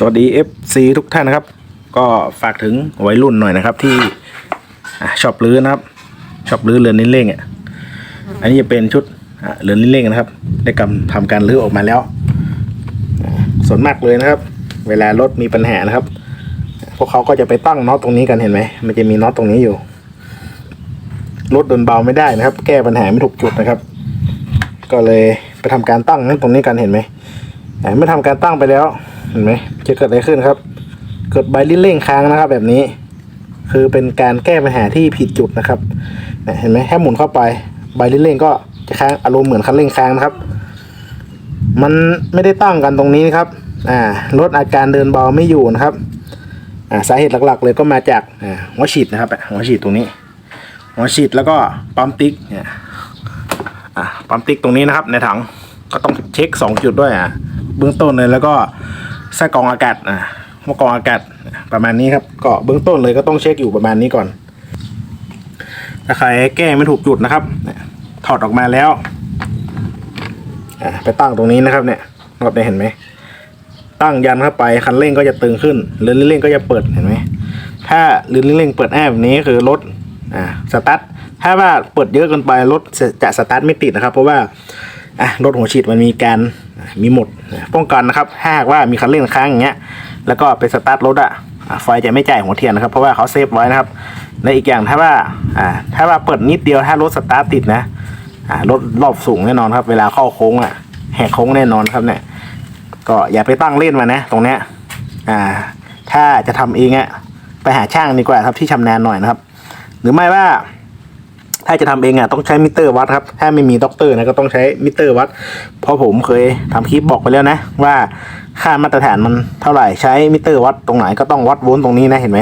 สวัสดี FC ทุกท่านนะครับ ก็ฝากถึงวัยรุ่นหน่อยนะครับ ที่ชอบลื้อนะครับชอบลื้อเรือนนิ้นเร่งอะอันนี้จะเป็นชุดเรือนนิ้นเร่งนะครับ ได้กำทำการลื้อออกมาแล้ว ส่วนมากเลยนะครับ เวลารถมีปัญหานะครับ พวกเขาก็จะไปตั้งน็อตตรงนี้กันเห็นไหมมันจะมีน็อตตรงนี้อยู่รถเดินเบาไม่ได้นะครับ แก้ปัญหาไม่ถูกจุดนะครับ ก็เลยไปทำการตั้งตรงนี้กันเห็นไหมแต่เมื่อทำการตั้งไปแล้ว เห็นไหมจะเกิดอะไรขึ้นครับ เกิดใบลิ้นเร่งค้างนะครับ แบบนี้ คือเป็นการแก้ปัญหาที่ผิดจุดนะครับเนี่ยเห็นไหมแค่หมุนเข้าไปใบลิ้นเร่งก็จะค้างอารมณ์เหมือนคันเร่งค้างนะครับ มันไม่ได้ตั้งกันตรงนี้นะครับ อ่ารถอาการเดินเบาไม่อยู่นะครับ อ่าสาเหตุหลักๆ เลยก็มาจากอ่าหัวฉีดนะครับอะหัวฉีดตรงนี้หัวฉีดแล้วก็ปั๊มติ๊กเนี่ยอะปั๊มติ๊กตรงนี้นะครับ ในถังก็ต้องเช็คสองจุดด้วยอะเบื้องต้นเลยแล้วก็ ไส้กรองอากาศอะหัวกรองอากาศประมาณนี้ครับ ก็เบื้องต้นเลยก็ต้องเช็คอยู่ประมาณนี้ก่อนถ้าใครแก้ไม่ถูกจุดนะครับถอดออกมาแล้วไปตั้งตรงนี้นะครับ เนี่ยรอบนี้เห็นไหมตั้งยันเข้าไปคันเร่งก็จะตึงขึ้นเรือนเร่งก็จะเปิดเห็นไหมถ้าเรือนเร่งเปิดแอบแบบนี้คือรถอ่าสตาร์ทถ้าว่าเปิดเยอะเกินไปรถจะสตาร์ทไม่ติดนะครับ เพราะว่า อะรถหัวฉีดมันมีการมีหมดป้องกันนะครับถ้าหากว่ามีคันเร่งค้างอย่างเงี้ยแล้วก็ไปสตาร์ทรถอะไฟจะไม่จ่ายหัวเทียนนะครับ เพราะว่าเขาเซฟไว้นะครับและอีกอย่างถ้าว่าอ่าถ้าว่าเปิดนิดเดียวถ้ารถสตาร์ทติดนะอ่ารถรอบสูงแน่นอนครับ เวลาเข้าโค้งอะแหกโค้งแน่นอนครับเนี่ยก็อย่าไปตั้งเล่นมานะ ตรงเนี้ยอ่าถ้าจะทำเองอะไปหาช่างดีกว่าครับที่ชำนาญหน่อยนะครับ หรือไม่ว่า ถ้าจะทำเองอะต้องใช้มิเตอร์วัดครับถ้าไม่มีด็อกเตอร์นะก็ต้องใช้มิเตอร์วัด เพราะผมเคยทำคลิปบอกไปแล้วนะ ว่าค่ามาตรฐานมันเท่าไหร่ใช้มิเตอร์วัดตรงไหนก็ต้องวัดโวลต์ตรงนี้นะเห็นไหม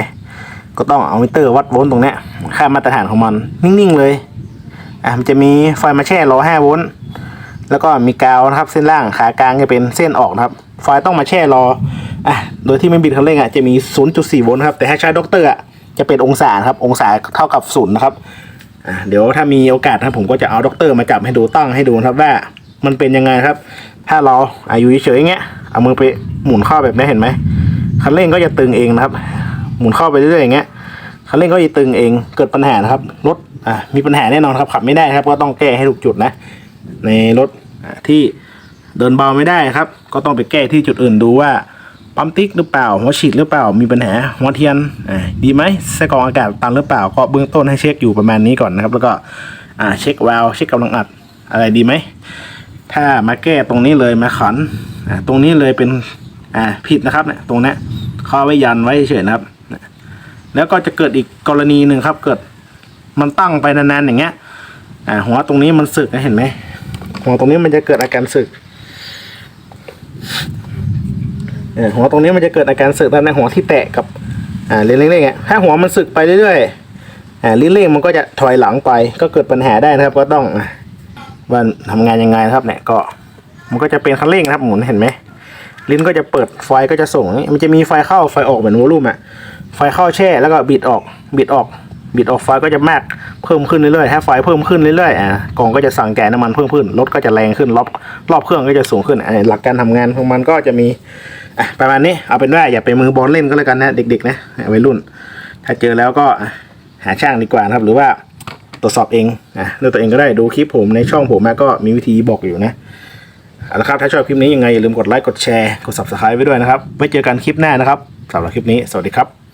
ก็ต้องเอามิเตอร์วัดโวลต์ตรงเนี้ยค่ามาตรฐานของมันนิ่งๆเลยอะมันจะมีไฟมาแช่รอ5โวลต์แล้วก็มีกาวนะครับเส้นล่างขากลางจะเป็นเส้นออกนะครับไฟต้องมาแช่รออะโดยที่ไม่บิดคันเร่งอะจะมี 0.4 โวลต์ครับแต่ถ้าใช้ด็อกเตอร์อะจะเป็นองศาครับองศาเท่ากับศูนย์นะครับ อะเดี๋ยวถ้ามีโอกาสครับผมก็จะเอาด็อกเตอร์มาจับให้ดูตั้งให้ดูครับว่ามันเป็นยังไงครับ ถ้าเราอายุเฉยๆอย่างเงี้ยเอามือไปหมุนเข้าแบบนี้เห็นไหมคันเร่งก็จะตึงเองนะครับ หมุนเข้าไปเรื่อยๆอย่างเงี้ยคันเร่งก็จะตึงเองเกิดปัญหานะครับรถอะมีปัญหาแน่นอนครับขับไม่ได้ครับ ก็ต้องแก้ให้ถูกจุดนะ ในรถที่เดินเบาไม่ได้ครับ ก็ต้องไปแก้ที่จุดอื่นดูว่า ปั๊มติ๊กหรือเปล่าหัวฉีดหรือเปล่ามีปัญหาหัวเทียนอ่าดีไหมไส้กรองอากาศตันหรือเปล่าก็เบื้องต้นให้เช็คอยู่ประมาณนี้ก่อนนะครับ แล้วก็อ่าเช็ควาล์วเช็คกำลังอัดอะไรดีไหมถ้ามาแก้ตรงนี้เลยมาขันอ่าตรงนี้เลยเป็นอ่าผิดนะครับเนี่ยตรงนี้ขาเอไว้ยันไว้เฉยนะครับ แล้วก็จะเกิดอีกกรณีหนึ่งครับเกิดมันตั้งไปนานๆอย่างเงี้ยอ่าหัวตรงนี้มันสึกนะเห็นไหมหัวตรงนี้มันจะเกิดอาการสึก หัวตรงนี้มันจะเกิดอาการสึกด้านในหัวที่แตะกับอ่าเร่งๆๆอะถ้าหัวมันสึกไปเรื่อยๆอ่ลิ้นเร่งมันก็จะถอยหลังไป ก็เกิดปัญหาได้นะครับ ก็ต้องว่าทำงานยังไงนะครับเนี่ยก็มันก็จะเป็นคันเร่งนะครับหมุนเห็นไหมลิ้นก็จะเปิดไฟก็จะส่งมันจะมีไฟเข้าไฟออกเหมือนวอลลุ่มอะไฟเข้าแช่แล้วก็บิดออกบิดออก บิดออกไฟก็จะมากเพิ่มขึ้นเรื่อยๆถ้าไฟเพิ่มขึ้นเรื่อยๆอ่ากล่องก็จะสั่งแก่น้ำมันเพิ่มขึ้นรถก็จะแรงขึ้นรอบรอบเครื่องก็จะสูงขึ้นอ่าหลักการทำงานของมันก็จะมีอะประมาณนี้เอาเป็นว่าอย่าไปมือบอลเล่นก็แล้วกันนะเด็กๆนะวัยรุ่น ถ้าเจอแล้วก็หาช่างดีกว่านะครับ หรือว่าตรวจสอบเองอะด้วยตัวเองก็ได้ดูคลิปผมในช่องผมมาก็มีวิธีบอกอยู่นะเอาละครับ ถ้าชอบคลิปนี้ยังไงอย่าลืมกดไลค์กดแชร์กด subscribe ไว้ด้วยนะครับไว้เจอกันคลิปหน้านะครับสำหรับคลิปนี้สวัสดีครับ